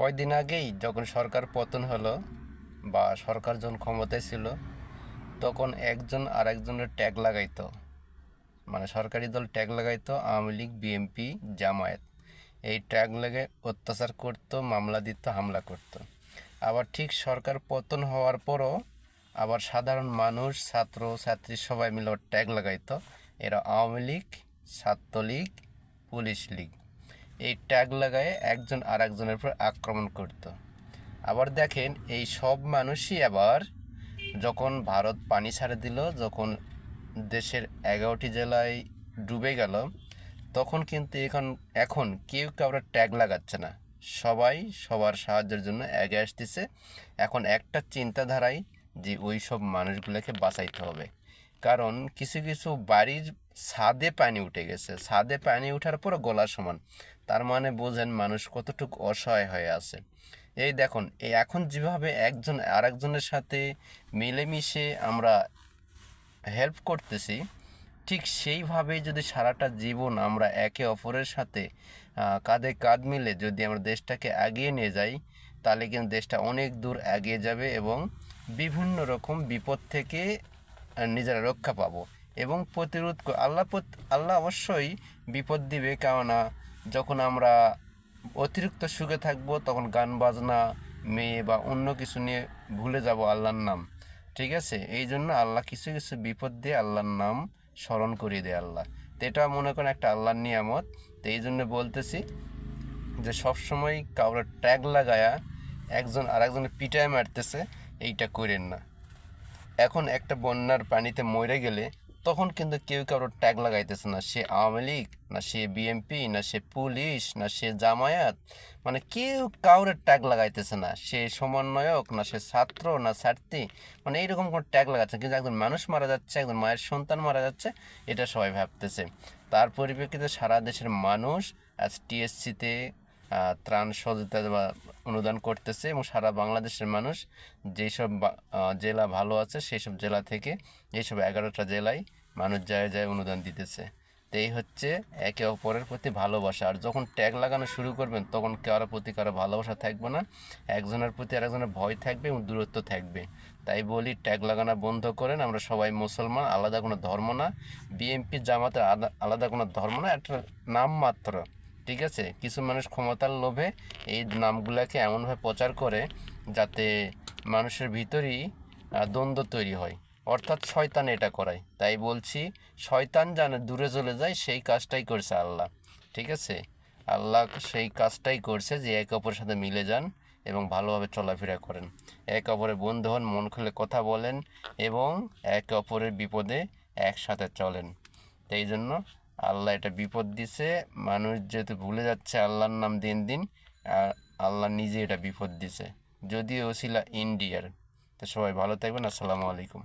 কয়দিন আগেই যখন সরকার পতন হলো বা সরকার যখন ক্ষমতায় ছিল, তখন একজন আর একজনের ট্যাগ লাগাইতো। মানে সরকারি দল ট্যাগ লাগাইতো আওয়ামী লীগ বিএনপি জামায়াত। এই ট্যাগ লেগে অত্যাচার করতো, মামলা দিত, হামলা করতো। আবার ঠিক সরকার পতন হওয়ার পরও আবার সাধারণ মানুষ, ছাত্র, ছাত্রী সবাই মিলে ট্যাগ লাগাইতো। এরা আওয়ামী লীগ, ছাত্রলীগ, পুলিশ লীগ। এই ট্যাগ লাগায় একজন আর একজনের উপর আক্রমণ করত। আবার দেখেন, এই সব মানুষই আবার যখন ভারত পানি ছাড়ে দিল, যখন দেশের এগারোটি জেলায় ডুবে গেল, তখন কিন্তু এখন এখন কেউ কাউরে ট্যাগ লাগাচ্ছে না। সবাই সবার সাহায্যের জন্য এগে আসতেছে। এখন একটা চিন্তাধারাই যে ওই সব মানুষগুলোকে বাঁচাইতে হবে। কারণ কিছু কিছু বাড়ির ছাদে পানি উঠে গেছে। ছাদে পানি উঠার পর গলা সমান। তার মানে বোঝেন মানুষ কতটুকু অসহায় হয়ে আছে। এই দেখুন এই এখন যেভাবে একজন আরেকজনের সাথে মিলেমিশে আমরা হেল্প করতেছি, ঠিক সেইভাবেই যদি সারাটা জীবন আমরা একে অপরের সাথে কাঁধে কাঁধ মিলে যদি আমরা দেশটাকে এগিয়ে নিয়ে যাই, তাহলে কিন্তু দেশটা অনেক দূর এগিয়ে যাবে এবং বিভিন্ন রকম বিপদ থেকে নিজেরা রক্ষা পাবো। এবং প্রতিরোধ আল্লাহ আল্লাহ অবশ্যই বিপদ দিবে, কেননা যখন আমরা অতিরিক্ত সুখে থাকব, তখন গান, বাজনা, মেয়ে বা অন্য কিছু নিয়ে ভুলে যাব আল্লাহর নাম। ঠিক আছে? এই জন্য আল্লাহ কিছু কিছু বিপদ দিয়ে আল্লাহর নাম স্মরণ করিয়ে দেয় আল্লাহ। তো এটা মনে করেন একটা আল্লাহর নিয়ামত। তো এই জন্য বলতেছি যে সবসময় কাউরে ট্যাগ লাগায়া একজন আরেকজনের পিটায় মারতেছে, এইটা করেন না। এখন একটা বন্যার পানিতে মরে গেলে তখন কিন্তু কেউ কারও ট্যাগ লাগাইতেছে না। সে আওয়ামী লীগ, না সে বিএমপি না সে পুলিশ, না সে জামায়াত মানে কেউ কাউরে ট্যাগ লাগাইতেছে না। সে সমন্বয়ক, না সে ছাত্র, না ছাত্রী মানে এইরকম কোনো ট্যাগ লাগাচ্ছে কিন্তু একজন মানুষ মারা যাচ্ছে, একজন মায়ের সন্তান মারা যাচ্ছে, এটা সবাই ভাবতেছে। তার পরিপ্রেক্ষিতে সারা দেশের মানুষ আজ টিএসসিতে ত্রাণ সহযোগিতা বা অনুদান করতেছে এবং সারা বাংলাদেশের মানুষ যেসব বা- আহ, জেলা ভালো আছে সেই সব জেলা থেকে এইসব এগারোটা জেলায় মানুষ যায় যায় অনুদান দিতেছে। তো এই হচ্ছে একে অপরের প্রতি ভালোবাসা। আর যখন ট্যাগ লাগানো শুরু করবেন তখন কারোর প্রতি কারও ভালোবাসা থাকবে না। একজনের প্রতি আরেকজনের ভয় থাকবে এবং দূরত্ব থাকবে। তাই বলি ট্যাগ লাগানো বন্ধ করেন। আমরা সবাই মুসলমান আলাদা কোনো ধর্ম না। বিএনপি জামাতের আলাদা কোনো ধর্ম না একটা নাম মাত্র। ঠিক আছে? কিছু মানুষ ক্ষমতার লোভে এই নামগুলোকে এমনভাবে প্রচার করে যাতে মানুষের ভিতরেই দ্বন্দ্ব তৈরি হয়। অর্থাৎ শয়তান এটা করায়। তাই বলছি, শয়তান জানে দূরে চলে যায়, সেই কাজটাই করছে আল্লাহ। ঠিক আছে? আল্লাহ সেই কাজটাই করছে যে একে অপরের সাথে মিলে যান এবং ভালোভাবে চলাফেরা করেন। একে অপরের বন্ধু হন, মন খুলে কথা বলেন এবং একে অপরের বিপদে একসাথে চলেন। তো এই জন্য আল্লাহ এটা বিপদ দিছে, মানুষ যেহেতু ভুলে যাচ্ছে আল্লাহর নাম দিন দিন, আর আল্লাহ নিজে এটা বিপদ দিছে। যদিও ছিল ইন্ডিয়ার। তো সবাই ভালো থাকবেন, আসসালামু আলাইকুম।